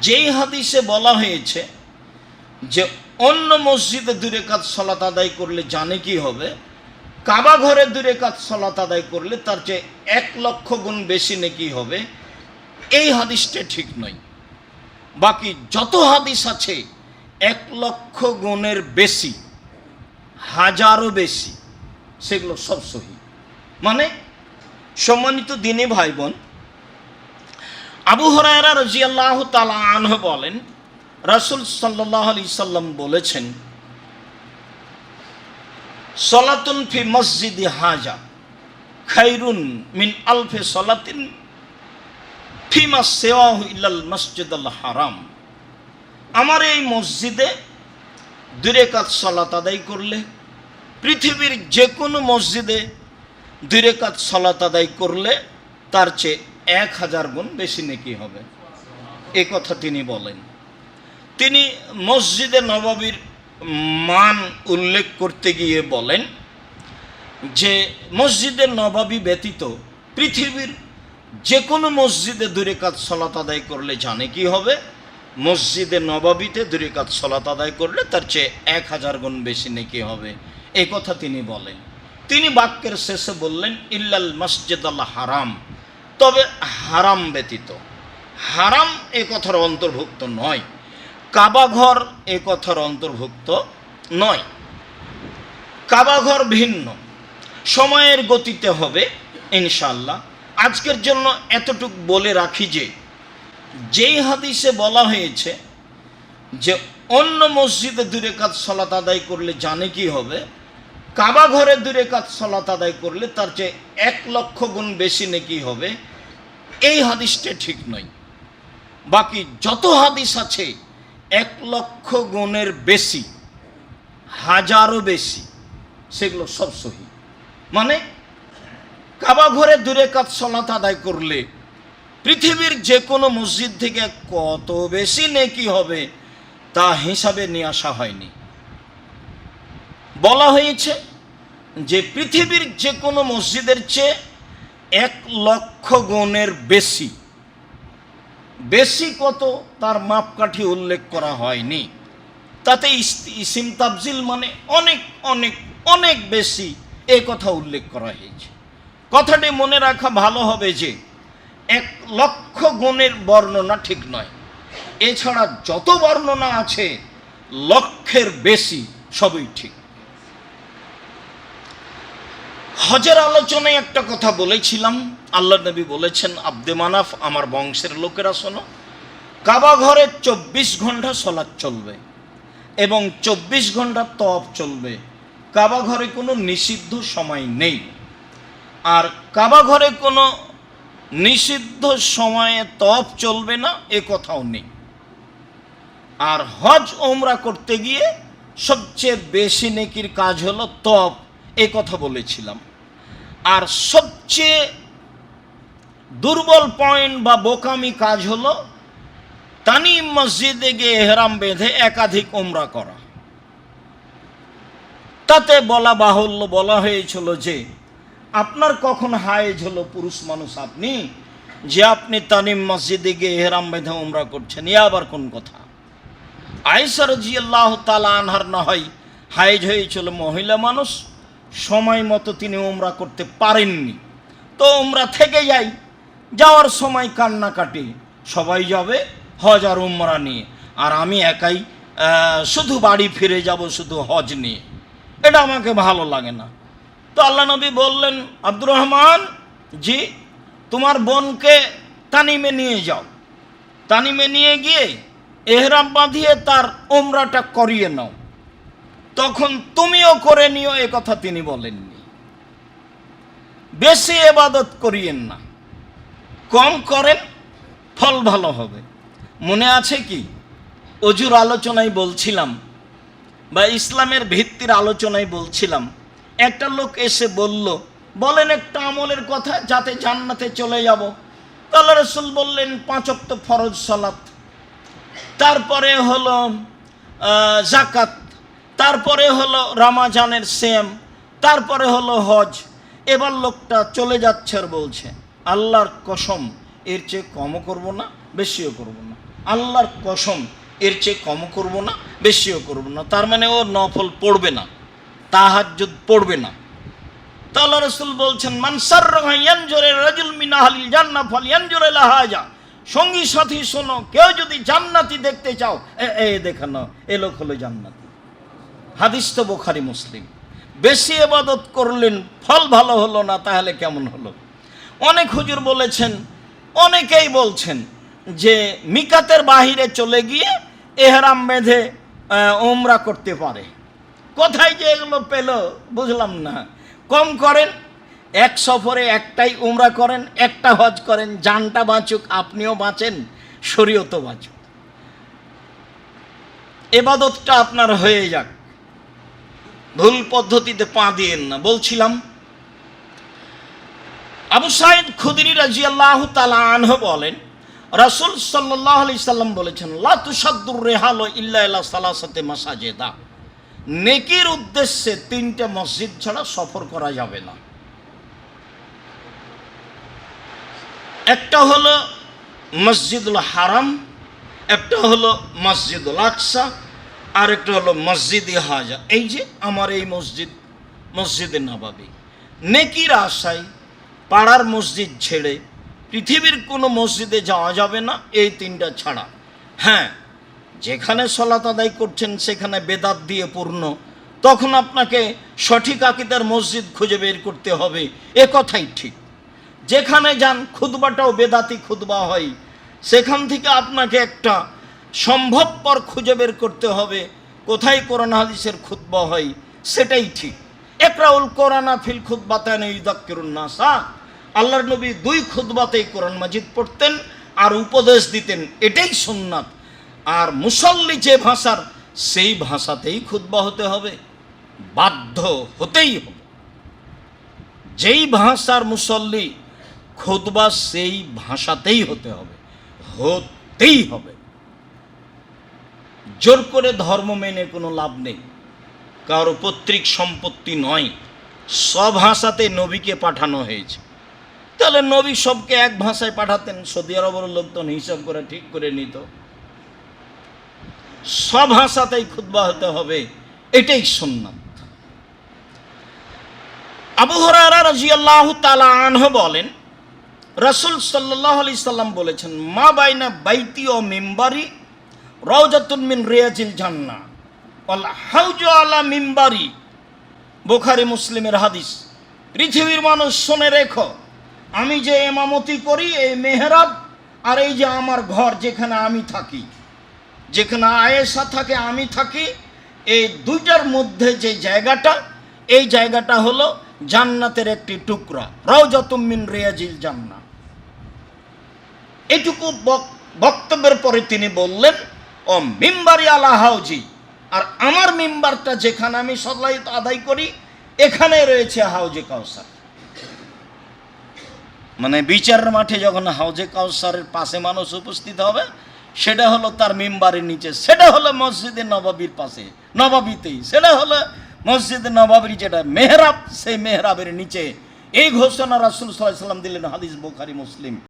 যেই হাদিসে বলা হয়েছে যে অন্য মসজিদে দূরে কাজ সলাত আদায় করলে জানে কি হবে? কাবা ঘরে দূরে কাজ সলাত আদায় করলে তার চেয়ে এক লক্ষ গুণ বেশি নাকি হবে? এই হাদিসটা ঠিক নয়। বাকি যত হাদিস আছে, এক লক্ষ গুণের বেশি হাজারও বেশি, সেগুলো সব সহি। মানে সম্মানিত দিনে ভাই বোন আবু হরায়রা রাজিয়াল্লাহ তালা আনহ বলেন, রাসুল সাল্লাহ আলি সাল্লাম বলেছেন, সলাতুন ফি মসজিদি হাজা, খাইরুন মিন আলফে সলাতিন ফিমা সেওয়াহ ইল্লাল মসজিদ আল হারাম। আমার এই মসজিদে দূরে কাজ সলাত আদায় করলে, পৃথিবীর যে কোনো মসজিদে দূরে কাজ সলাত আদায় করলে তার চেয়ে এক হাজার গুণ বেশি নেকি হবে। এ কথা তিনি বলেন। তিনি মসজিদে নবাবীর মান উল্লেখ করতে গিয়ে বলেন যে, মসজিদে নবাবী ব্যতীত পৃথিবীর যে কোনো মসজিদে দূরে কাজ সলাত আদায় করলে জানে কি হবে? মসজিদে নবাবিতে দূরে কাজ সলাত আদায় করলে তার চেয়ে এক হাজার গুণ বেশি নেকি হবে। এই কথা তিনি বলেন। তিনি বাক্যের শেষে বললেন, ইল্লাল মসজিদ আল্লাহ হারাম। তবে হারাম ব্যতীত। হারাম এ কথার অন্তর্ভুক্ত নয়। কাবাঘর এ কথার অন্তর্ভুক্ত নয়। কাবাঘর ভিন্ন। সময়ের গতিতে হবে ইনশাল্লাহ আজকের জন্য এতটুক বলে রাখি যে, যেই হাদিসে বলা হয়েছে যে, অন্য মসজিদে দূরে কাজ সলাত আদায় করলে জানে কি হবে? কাবা ঘরে দূরে কাজ সলাত আদায় করলে তার চেয়ে এক লক্ষ গুণ বেশি নাকি হবে। এই হাদিসটা ঠিক নয়। বাকি যত হাদিস আছে, এক লক্ষ গুণের বেশি, হাজারও বেশি, সেগুলো সব সহি। মানে কাবা ঘরে দূরে কাজ সলাত আদায় করলে পৃথিবীর যে কোনো মসজিদ থেকে কত বেশি নেকি হবে তা হিসাবে নিয়ে আসা হয়নি। বলা হয়েছে যে পৃথিবীর যে কোনো মসজিদের চেয়ে এক লক্ষ গুণের বেশি বেশি কত তার মাপকাঠি উল্লেখ করা হয়নি। তাতে ইস- ইসিম তাবজিল মানে অনেক অনেক অনেক বেশি এ কথা উল্লেখ করা হয়েছে। কথাটি মনে রাখা ভালো হবে যে এক লক্ষ গুণের বর্ণনা ঠিক নয়। এছাড়া যত বর্ণনা আছে, লক্ষের বেশি সবই ঠিক। হজের আলোচনায় একটা কথা বলেছিলাম। আল্লাহ নবী বলেছেন, আব্দে মানাফ, আমার বংশের লোকেরা শোনো, কাবা ঘরে চব্বিশ ঘণ্টা সলাৎ চলবে এবং চব্বিশ ঘণ্টা তপ চলবে। কাবা ঘরে কোনো নিষিদ্ধ সময় নেই। আর কাবা ঘরে কোনো নিষিদ্ধ সময়ে তপ চলবে না, এ কথাও নেই। আর হজ ওমরা করতে গিয়ে সবচেয়ে বেশি নেকির কাজ হলো তপ এ কথা বলেছিলাম। আর সবচেয়ে দুর্বল পয়েন্ট বা বোকামি কাজ হলো তানিম মসজিদে গিয়ে এহরাম বেঁধে একাধিক ওমরা করা। তাতে বলা বাহুল্য বলা হয়েছিল যে, আপনার কখন হায়েজ হলো পুরুষ মানুষ আপনি? যে আপনি তানিম মসজিদে গিয়ে এহরাম বেঁধে ওমরা করছেন, এ আবার কোন কথা? আইসার জি আল্লাহ তালা আনহার না হয় হায়েজ হয়েছিল মহিলা মানুষ সময় মতো তিনি উমরা করতে পারেননি। তো ওমরা থেকে যাই, যাওয়ার সময় কান্নাকাটি, সবাই যাবে হজ আর উমরা নিয়ে। আর আমি একাই শুধু বাড়ি ফিরে যাব, শুধু হজ নিয়ে। এটা আমাকে ভালো লাগে না। তো আল্লাহ নবী বললেন, আব্দুর রহমান, জি, তোমার বোনকে তানিমে নিয়ে যাও। তানিমে নিয়ে গিয়ে এহরাম বাঁধিয়ে তার উমরাটা করিয়ে নাও। তখন তুমিও করে নিও এ কথা তিনি বলেননি। বেশি এবাদত করিয়েন না। কম করেন, ফল ভালো হবে। মনে আছে কি? অজুর আলোচনায় বলছিলাম বা ইসলামের ভিত্তির আলোচনায় বলছিলাম, একটা লোক এসে বলল, বলেন একটা আমলের কথা, যাতে জান্নাতে চলে যাব। তাল্লা রসুল বললেন পাঁচক্ত ফরজ সালাত। তারপরে হলো জাকাত তারপরে হলো রামাজানের সেম তারপরে হলো হজ। এবার লোকটা চলে যাচ্ছে আর বলছে, আল্লাহর কসম, এর চেয়ে কমও করব না, বেশিও করব না। আল্লাহর কসম, এর চেয়ে কম করব না, বেশিও করব না। তার মানে ও নফল পড়বে না, তাহাজ্জুদ পড়বে না। তা রসুল বলছেন মানসার ইয়ানজরে রাজুল মিনাহালিল জান্না ফল ইয়ানজরে লাহাজা সঙ্গী সাথী শোনো, কেউ যদি জান্নাতি দেখতে চাও, এ দেখানো এ লোক হলো জান্নাতি। হাদিস তো বোখারি, মুসলিম। বেশি এবাদত করলেন, ফল ভালো হলো না, তাহলে কেমন হলো? অনেক হুজুর বলেছেন, অনেকেই বলছেন যে মিকাতের বাহিরে চলে গিয়ে এহরাম বেঁধে ওমরা করতে পারে। কোথায় যে এগুলো পেল বুঝলাম না। কম করেন, এক সফরে একটাই উমরা করেন, একটা হজ করেন জানটা বাঁচুক, আপনিও বাঁচেন, শরীয়তও বাঁচুক। এবাদতটা আপনার হয়ে যাক। ভুল পদ্ধতিতে পা দিয়েন না। বলছিলাম, আবু সাইদ খুদরি রাজি আল্লাহ আনহ বলেন, রাসুল সাল্লাহ আলি সাল্লাম বলেছেন, লা তুসাদ্দুর রেহালো ইল্লা সালাসাতে মাসাজেদা। নেকির উদ্দেশ্যে তিনটে মসজিদ ছাড়া সফর করা যাবে না। একটা হলো মসজিদুল হারাম, একটা হলো মসজিদুল আকসা আর একটা হলো মসজিদে হাজা। এই যে আমার এই মসজিদ, মসজিদে নবাবি। নেকির আশায় পাড়ার মসজিদ ছেড়ে পৃথিবীর কোনো মসজিদে যাওয়া যাবে না, এই তিনটা ছাড়া। হ্যাঁ যেখানে সলাত আদায় করছেন সেখানে বেদাত দিয়ে পূর্ণ। তখন আপনাকে সঠিক আকিদার মসজিদ খুঁজে বের করতে হবে, এ কথাই ঠিক। যেখানে যান খুদবাটাও বেদাতি খুদবা হয়। সেখান থেকে আপনাকে একটা সম্ভবপর খুঁজে বের করতে হবে। কোথায় কোরআন হাদিসের খুতবা হয়, সেটাই ঠিক। একরাউল কোরআনা ফিল খুতবাতায়ন ইউদাক্কিরুন নাসা আল্লাহর নবী দুই খুতবাতেই কোরআন মাজিদ পড়তেন আর উপদেশ দিতেন, এটাই সুন্নাত। আর মুসল্লি যে ভাষার, সেই ভাষাতেই খুতবা হতে হবে, বাধ্য হতেই হবে। যেই ভাষার মুসল্লি খুতবা, সেই ভাষাতেই হতে হবে, হতেই হবে। জোর করে ধর্ম মেনে কোনো লাভ নেই। কারও পৈতৃক সম্পত্তি নয়। সব ভাষাতে নবীকে পাঠানো হয়েছে। তাহলে নবী সবকে এক ভাষায় পাঠাতেন, সৌদি আরবের লোকজন হিসাব করে ঠিক করে নিত। সব ভাষাতেই খুতবা হতে হবে, এটাই সুন্নাত। আবু হরারা রাজিয়াল্লাহু তাআলা আনহু বলেন, রাসূল সাল্লাল্লাহু আলাইহি সাল্লাম বলেছেন, মা বাইনা বাইতি ও মিম্বারি রওজাতুন মিন রিয়াজিল জান্নাহ। ওয়াল হাউজু আলা মিম্বারি। বুখারী মুসলিমের হাদিস। পৃথিবীর মানুষ শুনে রেখো, আমি যে এমামতি করি, এই মেহরাব, আর এই যে আমার ঘর যেখানে আমি থাকি, যেখানে আয়েশা থাকে, আমি থাকি, এই দুইটার মধ্যে যে জায়গাটা, এই জায়গাটা হলো জান্নাতের একটি টুকরা রওজাতুম রিয়াজিল জান্না এটুকু বক- বক্তব্যের পরে তিনি বললেন ও মিম্বারি আলা হাউজি। আর আমার মিম্বারটা যেখানে আমি সদলাইত আদায় করি, এখানে রয়েছে হাউজে কাউসার। মানে বিচারের মাঠে যখন হাউজে কাউসারের পাশে মানুষ উপস্থিত হবে, সেটা হলো তার মেম্বারের নিচে, সেটা হলো মসজিদে নবাবির পাশে, নবাবিতেই, সেটা হলো মসজিদে নবাবির যেটা মেহরাব, সেই মেহরাবের নিচে। এই ঘোষণা রাসুল সাল্লাম দিলেন হাদিস বোখারি, মুসলিম।